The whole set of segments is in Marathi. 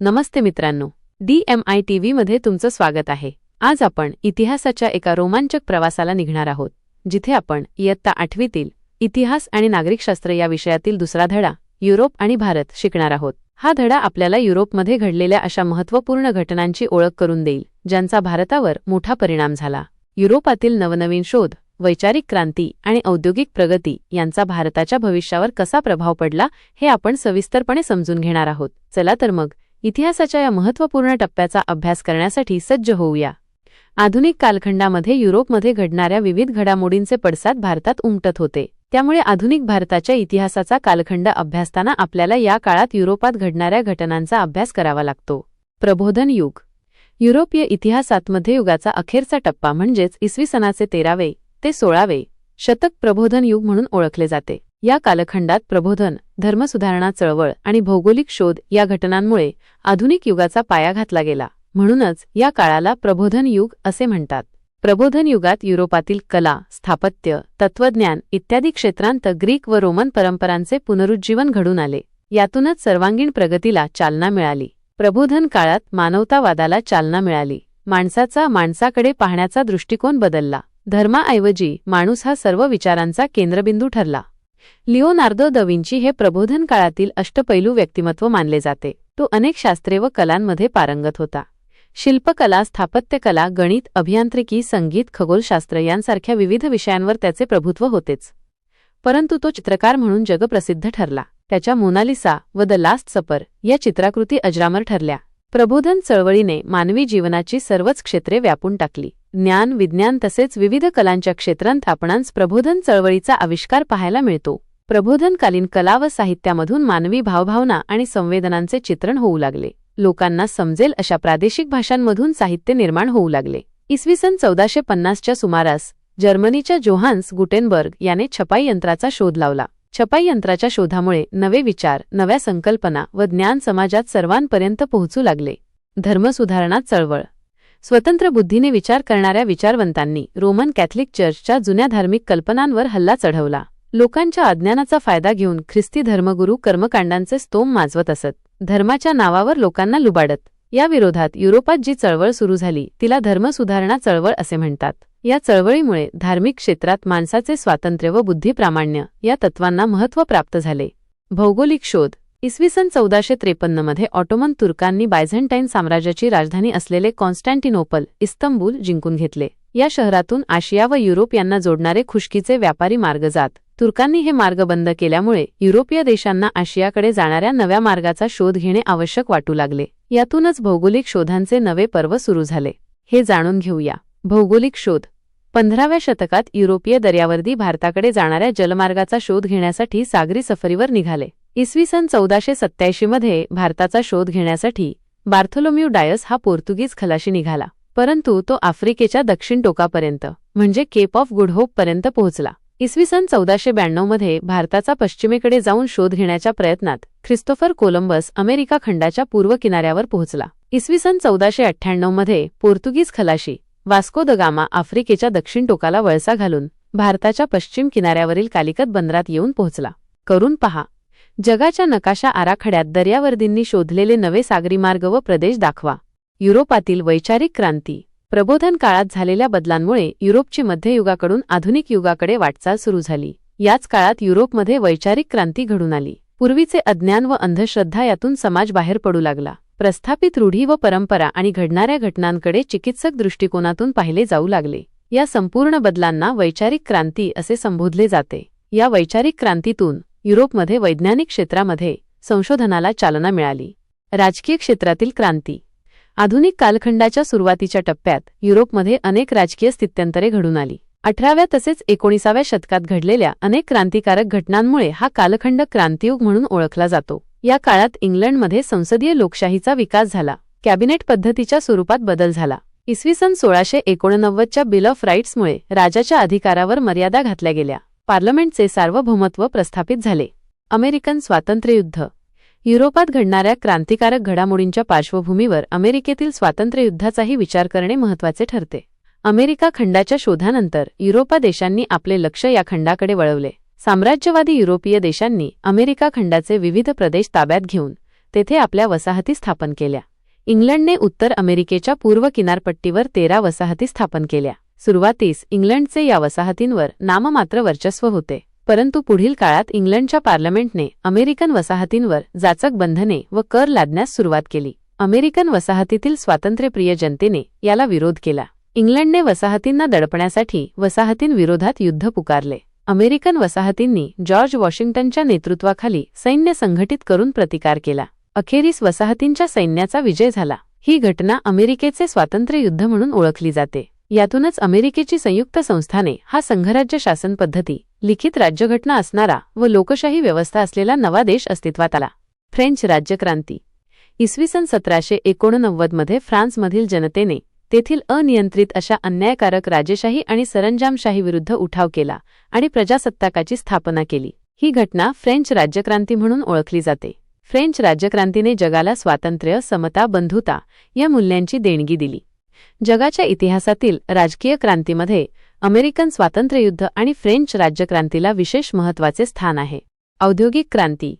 नमस्ते मित्रांनो. डी एम आय टी व्हीमध्ये तुमचं स्वागत आहे. आज आपण इतिहासाच्या एका रोमांचक प्रवासाला निघणार आहोत जिथे आपण इयत्ता आठवीतील इतिहास आणि नागरिकशास्त्र या विषयातील दुसरा धडा युरोप आणि भारत शिकणार आहोत. हा धडा आपल्याला युरोपमध्ये घडलेल्या अशा महत्त्वपूर्ण घटनांची ओळख करून देईल ज्यांचा भारतावर मोठा परिणाम झाला. युरोपातील नवनवीन शोध वैचारिक क्रांती आणि औद्योगिक प्रगती यांचा भारताच्या भविष्यावर कसा प्रभाव पडला हे आपण सविस्तरपणे समजून घेणार आहोत. चला तर मग इतिहासाच्या या महत्त्वपूर्ण टप्प्याचा अभ्यास करण्यासाठी सज्ज होऊया. आधुनिक कालखंडामध्ये युरोपमध्ये घडणाऱ्या विविध घडामोडींचे पडसाद भारतात उमटत होते. त्यामुळे आधुनिक भारताच्या इतिहासाचा कालखंड अभ्यासताना आपल्याला या काळात युरोपात घडणाऱ्या घटनांचा अभ्यास करावा लागतो. प्रबोधन युग. युरोपीय इतिहासात मध्ययुगाचा अखेरचा टप्पा म्हणजेच इसवी सनाचे तेरावे ते सोळावे शतक प्रबोधन युग म्हणून ओळखले जाते. या कालखंडात प्रबोधन धर्मसुधारणा चळवळ आणि भौगोलिक शोध या घटनांमुळे आधुनिक युगाचा पाया घातला गेला. म्हणूनच या काळाला प्रबोधन युग असे म्हणतात. प्रबोधन युगात युरोपातील कला स्थापत्य तत्वज्ञान इत्यादी क्षेत्रांत ग्रीक व रोमन परंपरांचे पुनरुज्जीवन घडून आले. यातूनच सर्वांगीण प्रगतीला चालना मिळाली. प्रबोधन काळात मानवतावादाला चालना मिळाली. माणसाचा माणसाकडे पाहण्याचा दृष्टिकोन बदलला. धर्माऐवजी माणूस हा सर्व विचारांचा केंद्रबिंदू ठरला. लिओनार्दो दविंची हे प्रबोधन काळातील अष्टपैलू व्यक्तिमत्व मानले जाते. तो अनेक शास्त्रे व कलांमध्ये पारंगत होता. शिल्पकला स्थापत्यकला गणित अभियांत्रिकी संगीत खगोलशास्त्र यांसारख्या विविध विषयांवर त्याचे प्रभुत्व होतेच. परंतु तो चित्रकार म्हणून जगप्रसिद्ध ठरला. त्याच्या मोनालिसा व द लास्ट सपर या चित्राकृती अजरामर ठरल्या. प्रबोधन चळवळीने मानवी जीवनाची सर्वच क्षेत्रे व्यापून टाकली. ज्ञान विज्ञान तसेच विविध कलांच्या क्षेत्रांत आपणांस प्रबोधन चळवळीचा आविष्कार पाहायला मिळतो. प्रबोधनकालीन कला व साहित्यामधून मानवी भावभावना आणि संवेदनांचे चित्रण होऊ लागले. लोकांना समजेल अशा प्रादेशिक भाषांमधून साहित्य निर्माण होऊ लागले. इसवी सन चौदाशे पन्नासच्या सुमारास जर्मनीच्या जोहान्स गुटेनबर्ग याने छपाई यंत्राचा शोध लावला. छपाई यंत्राच्या शोधामुळे नवे विचार नव्या संकल्पना व ज्ञान समाजात सर्वांपर्यंत पोहोचू लागले. धर्मसुधारणा चळवळ स्वतंत्र बुद्धीने विचार करणाऱ्या विचारवंतांनी रोमन कॅथलिक चर्चच्या जुन्या धार्मिक कल्पनांवर हल्ला चढवला. लोकांच्या अज्ञानाचा फायदा घेऊन ख्रिस्ती धर्मगुरू कर्मकांडांचे स्तोम माजवत असत. धर्माच्या नावावर लोकांना लुबाडत. या विरोधात युरोपात जी चळवळ सुरू झाली तिला धर्मसुधारणा चळवळ असे म्हणतात. या चळवळीमुळे धार्मिक क्षेत्रात माणसाचे स्वातंत्र्य व बुद्धिप्रामाण्य या तत्वांना महत्त्व प्राप्त झाले. भौगोलिक शोध इसवी सन चौदाशे त्रेपन्नमध्ये ऑटोमन तुर्कांनी बायझेंटाईन साम्राज्याची राजधानी असलेले कॉन्स्टॅन्टिनोपल इस्तंबूल जिंकून घेतले. या शहरातून आशिया व युरोप यांना जोडणारे खुशकीचे व्यापारी मार्ग जात. तुर्कांनी हे मार्ग बंद केल्यामुळे युरोपीय देशांना आशियाकडे जाणाऱ्या नव्या मार्गाचा शोध घेणे आवश्यक वाटू लागले. यातूनच भौगोलिक शोधांचे नवे पर्व सुरू झाले. हे जाणून घेऊया. भौगोलिक शोध. पंधराव्या शतकात युरोपीय दर्यावर्दी भारताकडे जाणाऱ्या जलमार्गाचा शोध घेण्यासाठी सागरी सफरीवर निघाले. इसवी सन चौदाशे सत्याऐंशीमध्ये भारताचा शोध घेण्यासाठी बार्थोलोम्यू डायस हा पोर्तुगीज खलाशी निघाला परंतु तो आफ्रिकेच्या दक्षिण टोकापर्यंत म्हणजे केप ऑफ गुडहोपपर्यंत पर्यंत पोहोचला. इसवी सन चौदाशे ब्याण्णवमध्ये भारताचा पश्चिमेकडे जाऊन शोध घेण्याच्या प्रयत्नात ख्रिस्तोफर कोलंबस अमेरिका खंडाच्या पूर्व किनाऱ्यावर पोहोचला. इसवी सन चौदाशे अठ्ठ्याण्णवमध्ये पोर्तुगीज खलाशी वास्को द गामा आफ्रिकेच्या दक्षिण टोकाला वळसा घालून भारताच्या पश्चिम किनाऱ्यावरील कालिकत बंदरात येऊन पोहोचला. करून पहा. जगाच्या नकाशा आराखड्यात दर्यावर्दींनी शोधलेले नवे सागरी मार्ग व प्रदेश दाखवा. युरोपातील वैचारिक क्रांती. प्रबोधन काळात झालेल्या बदलांमुळे युरोपची मध्ययुगाकडून आधुनिक युगाकडे वाटचाल सुरू झाली. याच काळात युरोपमध्ये वैचारिक क्रांती घडून आली. पूर्वीचे अज्ञान व अंधश्रद्धा यातून समाज बाहेर पडू लागला. प्रस्थापित रूढी व परंपरा आणि घडणाऱ्या घटनांकडे चिकित्सक दृष्टिकोनातून पाहिले जाऊ लागले. या संपूर्ण बदलांना वैचारिक क्रांती असे संबोधले जाते. या वैचारिक क्रांतीतून युरोपमध्ये वैज्ञानिक क्षेत्रामध्ये संशोधनाला चालना मिळाली. राजकीय क्षेत्रातील क्रांती. आधुनिक कालखंडाच्या सुरुवातीच्या टप्प्यात युरोपमध्ये अनेक राजकीय स्थित्यंतरे घडून आली. अठराव्या तसेच एकोणीसाव्या शतकात घडलेल्या अनेक क्रांतिकारक घटनांमुळे हा कालखंड क्रांतियुग म्हणून ओळखला जातो. या काळात इंग्लंडमध्ये संसदीय लोकशाहीचा विकास झाला. कॅबिनेट पद्धतीच्या स्वरूपात बदल झाला. इसवी सन सोळाशे एकोणनव्वदच्या बिल ऑफ राईट्समुळे राजाच्या अधिकारावर मर्यादा घातल्या गेल्या. पार्लमेंटचे सार्वभौमत्व प्रस्थापित झाले. अमेरिकन स्वातंत्र्ययुद्ध. युरोपात घडणाऱ्या क्रांतिकारक घडामोडींच्या पार्श्वभूमीवर अमेरिकेतील स्वातंत्र्ययुद्धाचाही विचार करणे महत्त्वाचे ठरते. अमेरिका खंडाच्या शोधानंतर युरोपा देशांनी आपले लक्ष या खंडाकडे वळवले. साम्राज्यवादी युरोपीय देशांनी अमेरिका खंडाचे विविध प्रदेश ताब्यात घेऊन तेथे आपल्या वसाहती स्थापन केल्या. इंग्लंडने उत्तर अमेरिकेच्या पूर्व किनारपट्टीवर तेरा वसाहती स्थापन केल्या. सुरुवातीस इंग्लंडचे या वसाहतींवर नाममात्र वर्चस्व होते. परंतु पुढील काळात इंग्लंडच्या पार्लमेंटने अमेरिकन वसाहतींवर जाचक बंधने व कर लादण्यास सुरुवात केली. अमेरिकन वसाहतीतील स्वातंत्र्यप्रिय जनतेने याला विरोध केला. इंग्लंडने वसाहतींना दडपण्यासाठी वसाहतींविरोधात युद्ध पुकारले. अमेरिकन वसाहतींनी जॉर्ज वॉशिंग्टनच्या नेतृत्वाखाली सैन्य संघटित करून प्रतिकार केला. अखेरीस वसाहतींच्या सैन्याचा विजय झाला. ही घटना अमेरिकेचे स्वातंत्र्य युद्ध म्हणून ओळखली जाते. यातूनच अमेरिकेची संयुक्त संस्थाने हा संघराज्य शासन पद्धती लिखित राज्यघटना असणारा व लोकशाही व्यवस्था असलेला नवा देश अस्तित्वात आला. फ्रेंच राज्यक्रांती. इसवी सन सतराशे एकोणनव्वदमध्ये फ्रान्समधील जनतेने तेथील अनियंत्रित अशा अन्यायकारक राजेशाही आणि सरंजामशाहीविरुद्ध उठाव केला आणि प्रजासत्ताकाची स्थापना केली. ही घटना फ्रेंच राज्यक्रांती म्हणून ओळखली जाते. फ्रेंच राज्यक्रांतीने जगाला स्वातंत्र्य समता बंधुता या मूल्यांची देणगी दिली. जगाच्या इतिहासातील राजकीय क्रांतीमध्ये अमेरिकन स्वातंत्र्ययुद्ध आणि फ्रेंच राज्यक्रांतीला विशेष महत्त्वाचे स्थान आहे. औद्योगिक क्रांती.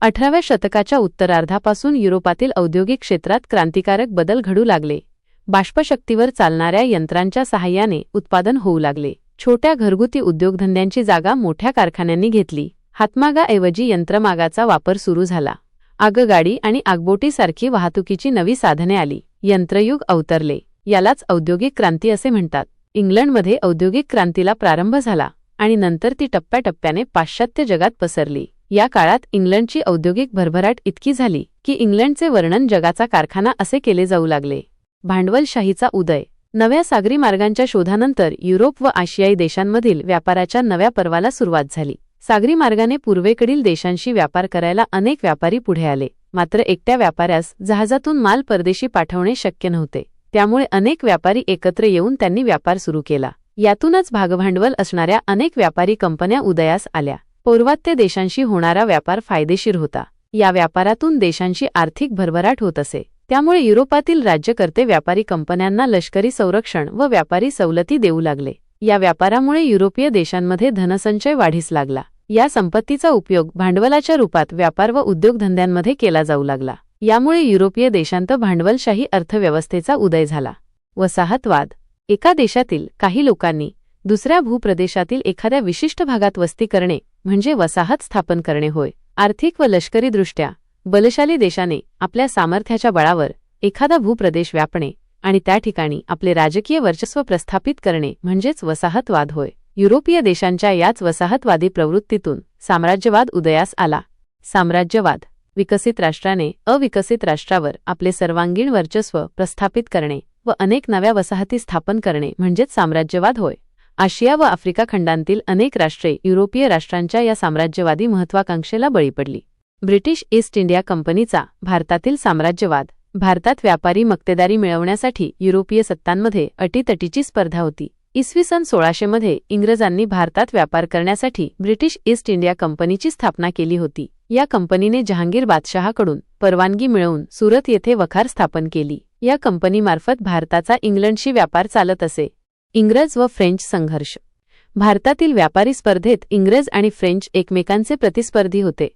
अठराव्या शतकाच्या उत्तरार्धापासून युरोपातील औद्योगिक क्षेत्रात क्रांतिकारक बदल घडू लागले. बाष्पशक्तीवर चालणाऱ्या यंत्रांच्या सहाय्याने उत्पादन होऊ लागले. छोट्या घरगुती उद्योगधंद्यांची जागा मोठ्या कारखान्यांनी घेतली. हातमागाऐवजी यंत्रमागाचा वापर सुरू झाला. आगगाडी आणि आगबोटीसारखी वाहतुकीची नवी साधने आली. यंत्रयुग अवतरले. यालाच औद्योगिक क्रांती असे म्हणतात. इंग्लंडमध्ये औद्योगिक क्रांतीला प्रारंभ झाला आणि नंतर ती टप्प्याटप्प्याने पाश्चात्य जगात पसरली. या काळात इंग्लंडची औद्योगिक भरभराट इतकी झाली की इंग्लंडचे वर्णन जगाचा कारखाना असे केले जाऊ लागले. भांडवलशाहीचा उदय. नव्या सागरी मार्गांच्या शोधानंतर युरोप व आशियाई देशांमधील व्यापाराच्या नव्या पर्वाला सुरुवात झाली. सागरी मार्गाने पूर्वेकडील देशांशी व्यापार करायला अनेक व्यापारी पुढे आले. मात्र एकट्या व्यापाऱ्यास जहाजातून माल परदेशी पाठवणे शक्य नव्हते. त्यामुळे अनेक व्यापारी एकत्र येऊन त्यांनी व्यापार सुरू केला. यातूनच भागभांडवल असणाऱ्या अनेक व्यापारी कंपन्या उदयास आल्या. पौर्वात्य देशांशी होणारा व्यापार फायदेशीर होता. या व्यापारातून देशांची आर्थिक भरभराट होत असे. त्यामुळे युरोपातील राज्यकर्ते व्यापारी कंपन्यांना लष्करी संरक्षण व व्यापारी सवलती देऊ लागले. या व्यापारामुळे युरोपीय देशांमध्ये धनसंचय वाढीस लागला. या संपत्तीचा उपयोग भांडवलाच्या रूपात व्यापार व उद्योगधंद्यांमध्ये केला जाऊ लागला. यामुळे युरोपीय देशांत भांडवलशाही अर्थव्यवस्थेचा उदय झाला. वसाहतवाद. एका देशातील काही लोकांनी दुसऱ्या भूप्रदेशातील एखाद्या विशिष्ट भागात वस्ती करणे म्हणजे वसाहत स्थापन करणे होय. आर्थिक व लष्करीदृष्ट्या बलशाली देशाने आपल्या सामर्थ्याच्या बळावर एखादा भूप्रदेश व्यापणे आणि त्या ठिकाणी आपले राजकीय वर्चस्व प्रस्थापित करणे म्हणजेच वसाहतवाद होय. युरोपीय देशांच्या याच वसाहतवादी प्रवृत्तीतून साम्राज्यवाद उदयास आला. साम्राज्यवाद. विकसित राष्ट्राने अविकसित राष्ट्रावर आपले सर्वांगीण वर्चस्व प्रस्थापित करणे व अनेक नव्या वसाहती स्थापन करणे म्हणजेच साम्राज्यवाद होय. आशिया व आफ्रिका खंडांतील अनेक राष्ट्रे युरोपीय राष्ट्रांच्या या साम्राज्यवादी महत्वाकांक्षेला बळी पडली. ब्रिटिश ईस्ट इंडिया कंपनीचा भारतातील साम्राज्यवाद भारतात व्यापारी मक्तेदारी मिळवण्यासाठी युरोपीय सत्तांमध्ये अटीतटीची स्पर्धा होती. इसवी सन सोळाशे मध्ये इंग्रजांनी भारतात व्यापार करण्यासाठी ब्रिटिश ईस्ट इंडिया कंपनीची स्थापना केली होती. या कंपनीने जहांगीर बादशहाकडून परवानगी मिळवून सुरत येथे वखार स्थापन केली. या कंपनीमार्फत भारताचा इंग्लंडशी व्यापार चालत असे. इंग्रज व फ्रेंच संघर्ष. भारतातील व्यापारी स्पर्धेत इंग्रज आणि फ्रेंच एकमेकांचे प्रतिस्पर्धी होते.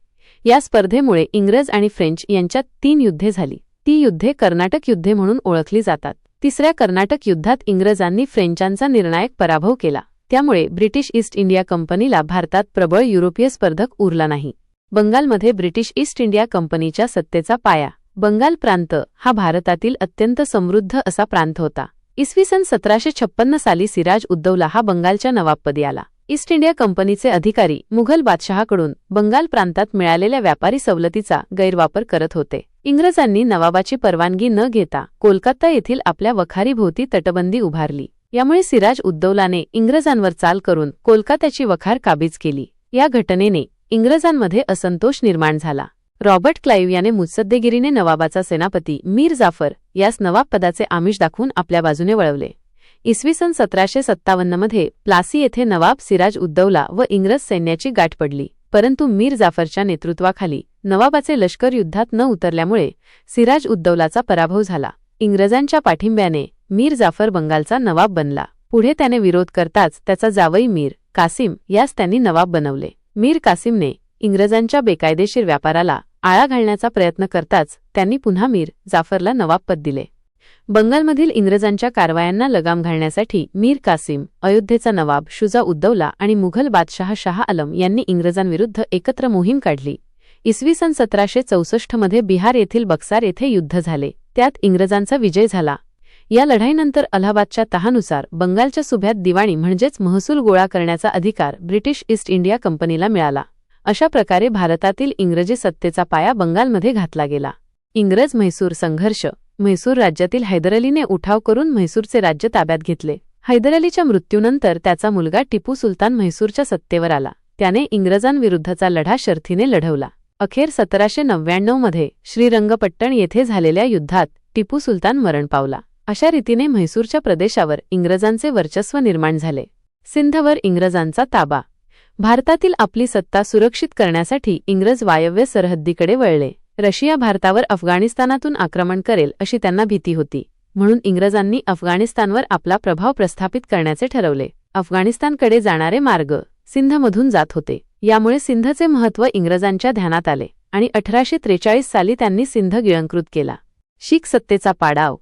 या स्पर्धेमुळे इंग्रज आणि फ्रेंच यांच्यात तीन युद्धे झाली. ती युद्धे कर्नाटक युद्धे म्हणून ओळखली जातात. तिसऱ्या कर्नाटक युद्धात इंग्रजांनी फ्रेंचांचा निर्णायक पराभव केला. त्यामुळे ब्रिटिश ईस्ट इंडिया कंपनीला भारतात प्रबळ युरोपीय स्पर्धक उरला नाही. बंगालमध्ये ब्रिटिश ईस्ट इंडिया कंपनीच्या सत्तेचा पाया. बंगाल प्रांत हा भारतातील अत्यंत समृद्ध असा प्रांत होता. इसवी सन सतराशे छप्पन्न साली सिराज उद्दौला हा बंगालच्या नवाबपदी आला. ईस्ट इंडिया कंपनीचे अधिकारी मुघल बादशहाकडून बंगाल प्रांतात मिळालेल्या व्यापारी सवलतीचा गैरवापर करत होते. इंग्रजांनी नवाबाची परवानगी न घेता कोलकाता येथील आपल्या वखारीभोवती तटबंदी उभारली. यामुळे सिराज उद्दौलाने इंग्रजांवर चाल करून कोलकात्याची वखार काबीज केली. या घटनेने इंग्रजांमध्ये असंतोष निर्माण झाला. रॉबर्ट क्लाईव्ह याने मुत्सद्देगिरीने नवाबाचा सेनापती मीर जाफर यास नवाब पदाचे आमिष दाखवून आपल्या बाजूने वळवले. इसवी सन सतराशे सत्तावन्नमध्ये प्लासी येथे नवाब सिराज उद्दौला व इंग्रज सैन्याची गाठ पडली परंतु मीर जाफरच्या नेतृत्वाखाली नवाबाचे लष्कर युद्धात न उतरल्यामुळे सिराज उद्दौलाचा पराभव झाला. इंग्रजांच्या पाठिंब्याने मीर जाफर बंगालचा नवाब बनला. पुढे त्याने विरोध करताच त्याचा जावई मीर कासिम यास त्यांनी नवाब बनवले. मीर कासिमने इंग्रजांच्या बेकायदेशीर व्यापाराला आळा घालण्याचा प्रयत्न करताच त्यांनी पुन्हा मीर जाफरला नवाबपद दिले. बंगालमधील इंग्रजांच्या कारवायांना लगाम घालण्यासाठी मीर कासिम अयोध्येचा नवाब शुजा उद्दौला आणि मुघल बादशाह शाह आलम यांनी इंग्रजांविरुद्ध एकत्र मोहीम काढली. इसवी सन सतराशे चौसष्टमध्ये बिहार येथील बक्सार येथे युद्ध झाले. त्यात इंग्रजांचा विजय झाला. या लढाईनंतर अलाहाबादच्या तहानुसार बंगालच्या सुभ्यात दिवाणी म्हणजेच महसूल गोळा करण्याचा अधिकार ब्रिटिश ईस्ट इंडिया कंपनीला मिळाला. अशा प्रकारे भारतातील इंग्रजी सत्तेचा पाया बंगालमध्ये घातला गेला. इंग्रज म्हैसूर संघर्ष म्हैसूर राज्यातील हैदरअलीने उठाव करून म्हैसूरचे राज्य ताब्यात घेतले. हैदरअलीच्या मृत्यूनंतर त्याचा मुलगा टिपू सुलतान म्हैसूरच्या सत्तेवर आला. त्याने इंग्रजांविरुद्धचा लढा शर्थीने लढवला. अखेर सतराशे नव्याण्णवमध्ये श्रीरंगपट्टण येथे झालेल्या युद्धात टिपू सुलतान मरण पावला. अशा रीतीने म्हैसूरच्या प्रदेशावर इंग्रजांचे वर्चस्व निर्माण झाले. सिंधवर इंग्रजांचा ताबा. भारतातील आपली सत्ता सुरक्षित करण्यासाठी इंग्रज वायव्य सरहद्दीकडे वळले. रशिया भारतावर अफगाणिस्तानातून आक्रमण करेल अशी त्यांना भीती होती. म्हणून इंग्रजांनी अफगाणिस्तानवर आपला प्रभाव प्रस्थापित करण्याचे ठरवले. अफगाणिस्तानकडे जाणारे मार्ग सिंधमधून जात होते. यामुळे सिंधचे महत्त्व इंग्रजांच्या ध्यानात आले आणि अठराशे त्रेचाळीस साली त्यांनी सिंध गिळंकृत केला. शीख सत्तेचा पाडाव.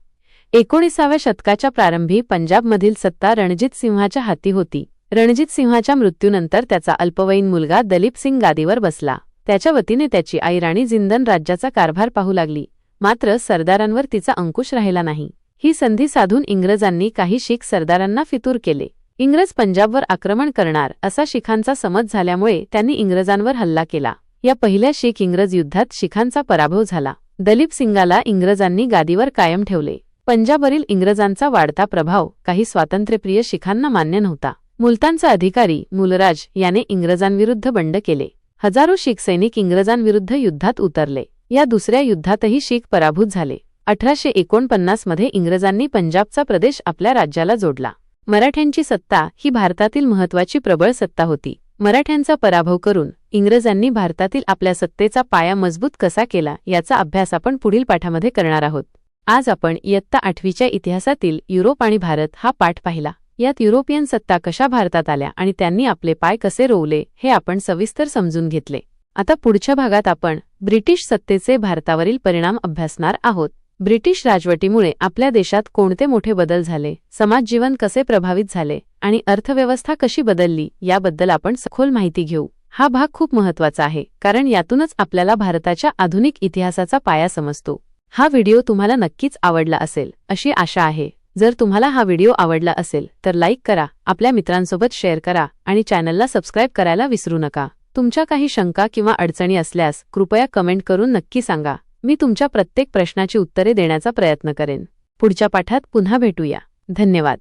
एकोणीसाव्या शतकाच्या प्रारंभी पंजाबमधील सत्ता रणजित सिंहाच्या हाती होती. रणजित सिंहाच्या मृत्यूनंतर त्याचा अल्पवयीन मुलगा दलीप सिंग गादीवर बसला. त्याच्या वतीने त्याची आई राणी जिंदन राज्याचा कारभार पाहू लागली. मात्र सरदारांवर तिचा अंकुश राहिला नाही. ही संधी साधून इंग्रजांनी काही शीख सरदारांना फितूर केले. इंग्रज पंजाबवर आक्रमण करणार असा शिखांचा समज झाल्यामुळे त्यांनी इंग्रजांवर हल्ला केला. या पहिल्या शीख इंग्रज युद्धात शिखांचा पराभव झाला. दलीप सिंगाला इंग्रजांनी गादीवर कायम ठेवले. पंजाबवरील इंग्रजांचा वाढता प्रभाव काही स्वातंत्र्यप्रिय शिखांना मान्य नव्हता. मुलतानचा अधिकारी मुलराज याने इंग्रजांविरुद्ध बंड केले. हजारो शीख सैनिक इंग्रजांविरुद्ध युद्धात उतरले. या दुसऱ्या युद्धातही शीख पराभूत झाले. अठराशे एकोणपन्नासमध्ये इंग्रजांनी पंजाबचा प्रदेश आपल्या राज्याला जोडला. मराठ्यांची सत्ता ही भारतातील महत्वाची प्रबळ सत्ता होती. मराठ्यांचा पराभव करून इंग्रजांनी भारतातील आपल्या सत्तेचा पाया मजबूत कसा केला याचा अभ्यास आपण पुढील पाठामध्ये करणार आहोत. आज आपण इयत्ता आठवीच्या इतिहासातील युरोप आणि भारत हा पाठ पाहिला. यात युरोपियन सत्ता कशा भारतात आल्या आणि त्यांनी आपले पाय कसे रोवले हे आपण सविस्तर समजून घेतले. आता पुढच्या भागात आपण ब्रिटिश सत्तेचे भारतावरील परिणाम अभ्यासणार आहोत. ब्रिटिश राजवटीमुळे आपल्या देशात कोणते मोठे बदल झाले? समाजजीवन कसे प्रभावित झाले? आणि अर्थव्यवस्था कशी बदलली? याबद्दल आपण सखोल माहिती घेऊ. हा भाग खूप महत्त्वाचा आहे कारण यातूनच आपल्याला भारताच्या आधुनिक इतिहासाचा पाया समजतो. हा व्हिडिओ तुम्हाला नक्कीच आवडला असेल अशी आशा आहे. जर तुम्हाला हा व्हिडिओ आवडला असेल तर लाईक करा आपल्या मित्रांसोबत शेअर करा आणि चॅनलला सबस्क्राईब करायला विसरू नका. तुमच्या काही शंका किंवा अडचणी असल्यास कृपया कमेंट करून नक्की सांगा. मी तुमच्या प्रत्येक प्रश्नाची उत्तरे देण्याचा प्रयत्न करेन. पुढच्या पाठात पुन्हा भेटूया. धन्यवाद.